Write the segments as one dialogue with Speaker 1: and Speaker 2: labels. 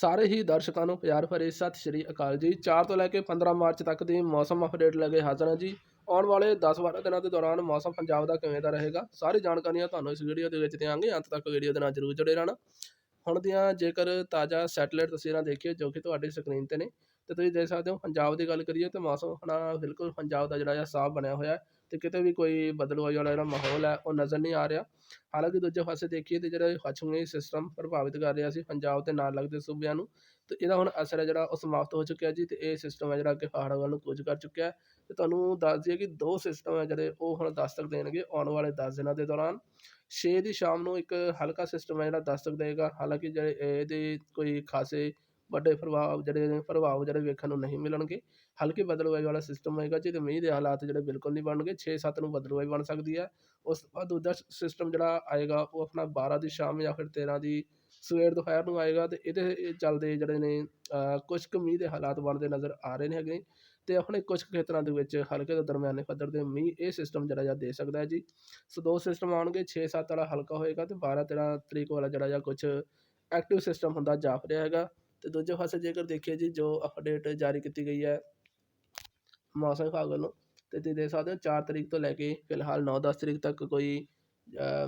Speaker 1: ਸਾਰੇ ਹੀ ਦਰਸ਼ਕਾਂ ਨੂੰ ਪਿਆਰ ਭਰੀ ਸਤਿ ਸ਼੍ਰੀ ਅਕਾਲ ਜੀ। 4 ਤੋਂ ਲੈ ਕੇ 15 ਮਾਰਚ ਤੱਕ ਦੀ ਮੌਸਮ ਅਪਡੇਟ ਲੈ ਕੇ ਹਾਜ਼ਰ ਹਾਂ ਜੀ। ਆਉਣ ਵਾਲੇ 10-12 ਦਿਨਾਂ ਦੇ ਦੌਰਾਨ ਮੌਸਮ ਪੰਜਾਬ ਦਾ ਕਿਵੇਂ ਦਾ ਰਹੇਗਾ, ਸਾਰੀ ਜਾਣਕਾਰੀਆਂ ਤੁਹਾਨੂੰ ਇਸ ਵੀਡੀਓ ਦੇ ਵਿੱਚ ਦਿਆਂਗੇ। ਅੰਤ ਤੱਕ ਵੀਡੀਓ ਦੇ ਨਾਲ ਜਰੂਰ ਜੁੜੇ ਰਹਿਣਾ। ਹੁਣ ਦੀਆਂ ਜੇਕਰ ਤਾਜ਼ਾ ਸੈਟੇਲਾਈਟ ਤਸਵੀਰਾਂ ਦੇਖੀਏ, ਜੋ ਕਿ ਤੁਹਾਡੀ ਸਕਰੀਨ ਤੇ ਨੇ, ਤੇ ਤੁਸੀਂ ਦੇਖ ਸਕਦੇ ਹੋ ਪੰਜਾਬ ਦੀ ਗੱਲ ਕਰੀਏ ਤੇ ਮੌਸਮ ਆਪਣਾ ਬਿਲਕੁਲ ਪੰਜਾਬ ਦਾ ਜਿਹੜਾ ਆ ਸਾਫ਼ ਬਣਿਆ ਹੋਇਆ ਹੈ ਤੇ ਕਿਤੇ ਵੀ ਕੋਈ ਬਦਲਵਾਈ ਵਾਲਾ ਜਿਹੜਾ ਮਾਹੌਲ ਹੈ, ਉਹ ਨਜ਼ਰ ਨਹੀਂ ਆ ਰਿਹਾ। ਹਾਲਾਂਕਿ ਦੂਜੇ ਪਾਸੇ ਦੇਖੀਏ ਤਾਂ ਜਿਹੜਾ ਪੱਛਮੀ ਸਿਸਟਮ ਪ੍ਰਭਾਵਿਤ ਕਰ ਰਿਹਾ ਸੀ, ਪੰਜਾਬ ਦੇ ਨਾਲ ਲੱਗਦੇ ਸੂਬਿਆਂ ਨੂੰ ਅਤੇ ਇਹਦਾ ਹੁਣ ਅਸਰ ਹੈ ਜਿਹੜਾ ਉਹ ਸਮਾਪਤ ਹੋ ਚੁੱਕਿਆ ਜੀ ਅਤੇ ਇਹ ਸਿਸਟਮ ਹੈ ਜਿਹੜਾ ਅੱਗੇ ਪਹਾੜਾਂ ਵੱਲ ਨੂੰ ਕੁਝ ਕਰ ਚੁੱਕਿਆ ਅਤੇ ਤੁਹਾਨੂੰ ਦੱਸ ਦਈਏ ਕਿ ਦੋ ਸਿਸਟਮ ਹੈ ਜਿਹੜੇ ਉਹ ਹੁਣ ਦਸਤਕ ਦੇਣਗੇ ਆਉਣ ਵਾਲੇ ਦਸ ਦਿਨਾਂ ਦੇ ਦੌਰਾਨ। ਛੇ ਦੀ ਸ਼ਾਮ ਨੂੰ ਇੱਕ ਹਲਕਾ ਸਿਸਟਮ ਹੈ ਜਿਹੜਾ ਦਸਤਕ ਦੇਗਾ ਹਾਲਾਂਕਿ ਜਿਹੜੇ ਇਹਦੇ ਕੋਈ ਖਾਸੇ ਵੱਡੇ ਪ੍ਰਭਾਵ ਜਿਹੜੇ ਨੇ, ਪ੍ਰਭਾਵ ਜਿਹੜੇ ਵੇਖਣ ਨੂੰ ਨਹੀਂ ਮਿਲਣਗੇ। ਹਲਕੀ ਬਦਲਵਾਈ ਵਾਲਾ ਸਿਸਟਮ ਹੋਏਗਾ ਜਿਹਦੇ ਮੀਂਹ ਦੇ ਹਾਲਾਤ ਜਿਹੜੇ ਬਿਲਕੁਲ ਨਹੀਂ ਬਣਨਗੇ 6-7 ਨੂੰ ਬਦਲਵਾਈ ਬਣ ਸਕਦੀ ਹੈ। ਉਸ ਤੋਂ ਬਾਅਦ ਦੂਜਾ ਸਿਸਟਮ ਜਿਹੜਾ ਆਏਗਾ ਉਹ ਆਪਣਾ 12 ਦੀ ਸ਼ਾਮ ਜਾਂ ਫਿਰ 13 ਦੀ ਸਵੇਰ ਦੁਪਹਿਰ ਨੂੰ ਆਏਗਾ ਤੇ ਇਹਦੇ ਚੱਲਦੇ ਜਿਹੜੇ ਨੇ ਕੁਝ ਕੁ ਮੀਂਹ ਦੇ ਹਾਲਾਤ ਬਣਦੇ ਨਜ਼ਰ ਆ ਰਹੇ ਨੇ ਹੈਗੇ। ਤੇ ਆਪਣੇ ਕੁਝ ਖੇਤਰਾਂ ਦੇ ਵਿੱਚ ਹਲਕੇ ਤੋਂ ਦਰਮਿਆਨੇ ਪੱਧਰ ਦੇ ਮੀਂਹ ਇਹ ਸਿਸਟਮ ਜਿਹੜਾ ਜਾਂ ਦੇ ਸਕਦਾ ਹੈ ਜੀ। ਸੋ ਦੋ ਸਿਸਟਮ ਆਉਣਗੇ 6-7 ਵਾਲਾ ਹਲਕਾ ਹੋਏਗਾ ਤੇ 12-13 ਤਰੀਕ ਵਾਲਾ ਜਿਹੜਾ ਜਾਂ ਕੁਝ ਐਕਟਿਵ ਸਿਸਟਮ ਹੁੰਦਾ ਜਾਪ ਰਿਹਾ ਹੈਗਾ। ਅਤੇ ਦੂਜੇ ਪਾਸੇ ਜੇਕਰ ਦੇਖੀਏ ਜੀ, ਜੋ ਅਪਡੇਟ ਜਾਰੀ ਕੀਤੀ ਗਈ ਹੈ ਮੌਸਮ ਵਿਭਾਗ ਵੱਲੋਂ ਅਤੇ ਤੁਸੀਂ ਦੇਖ ਸਕਦੇ ਹੋ ਚਾਰ ਤਰੀਕ ਤੋਂ ਲੈ ਕੇ ਫਿਲਹਾਲ ਨੌ ਦਸ ਤਰੀਕ ਤੱਕ ਕੋਈ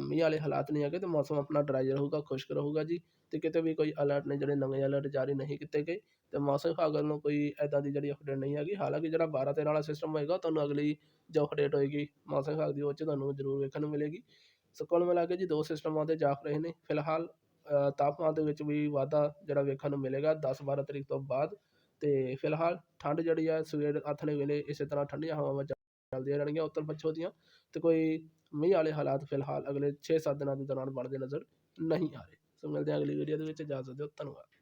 Speaker 1: ਮੀਂਹ ਵਾਲੇ ਹਾਲਾਤ ਨਹੀਂ ਹੈਗੇ ਅਤੇ ਮੌਸਮ ਆਪਣਾ ਡਰਾਈ ਰਹੂਗਾ, ਖੁਸ਼ਕ ਰਹੂਗਾ ਜੀ। ਅਤੇ ਕਿਤੇ ਵੀ ਕੋਈ ਅਲਰਟ ਨੇ ਜਿਹੜੇ ਨਵੇਂ ਅਲਰਟ ਜਾਰੀ ਨਹੀਂ ਕੀਤੇ ਗਏ ਅਤੇ ਮੌਸਮ ਵਿਭਾਗ ਵੱਲੋਂ ਕੋਈ ਐਦਾਂ ਦੀ ਜਿਹੜੀ ਅਪਡੇਟ ਨਹੀਂ ਹੈਗੀ। ਹਾਲਾਂਕਿ ਜਿਹੜਾ 12-13 ਵਾਲਾ ਸਿਸਟਮ ਹੋਏਗਾ ਤੁਹਾਨੂੰ ਅਗਲੀ ਜੋ ਅਪਡੇਟ ਹੋਏਗੀ ਮੌਸਮ ਵਿਭਾਗ ਦੀ, ਉਹ 'ਚ ਤੁਹਾਨੂੰ ਜ਼ਰੂਰ ਵੇਖਣ ਨੂੰ ਮਿਲੇਗੀ। ਸੋ ਕੁੱਲ ਮਿਲਾ ਕੇ ਜੀ ਦੋ ਸਿਸਟਮ ਆਉਂਦੇ ਜਾਪ ਰਹੇ ਨੇ, ਫਿਲਹਾਲ ਤਾਪਮਾਨ ਦੇ ਵਿੱਚ ਵੀ ਵਾਧਾ ਜਿਹੜਾ ਵੇਖਣ ਨੂੰ ਮਿਲੇਗਾ 10-12 ਤਰੀਕ ਤੋਂ ਬਾਅਦ। ਅਤੇ ਫਿਲਹਾਲ ਠੰਡ ਜਿਹੜੀ ਆ ਸਵੇਰ ਆਥਣੇ ਵੇਲੇ ਇਸੇ ਤਰ੍ਹਾਂ ਠੰਡੀਆਂ ਹਵਾਵਾਂ ਚੱਲਦੀਆਂ ਰਹਿਣਗੀਆਂ ਉੱਤਰ ਪੱਛੋ ਦੀਆਂ ਅਤੇ ਕੋਈ ਮੀਂਹ ਵਾਲੇ ਹਾਲਾਤ ਫਿਲਹਾਲ ਅਗਲੇ 6-7 ਦਿਨਾਂ ਦੇ ਦੌਰਾਨ ਬਣਦੇ ਨਜ਼ਰ ਨਹੀਂ ਆ ਰਹੇ। ਸੋ ਮਿਲਦੇ ਹਾਂ ਅਗਲੀ ਵੀਡੀਓ ਦੇ ਵਿੱਚ। ਇਜਾਜ਼ਤ ਦਿਓ, ਧੰਨਵਾਦ।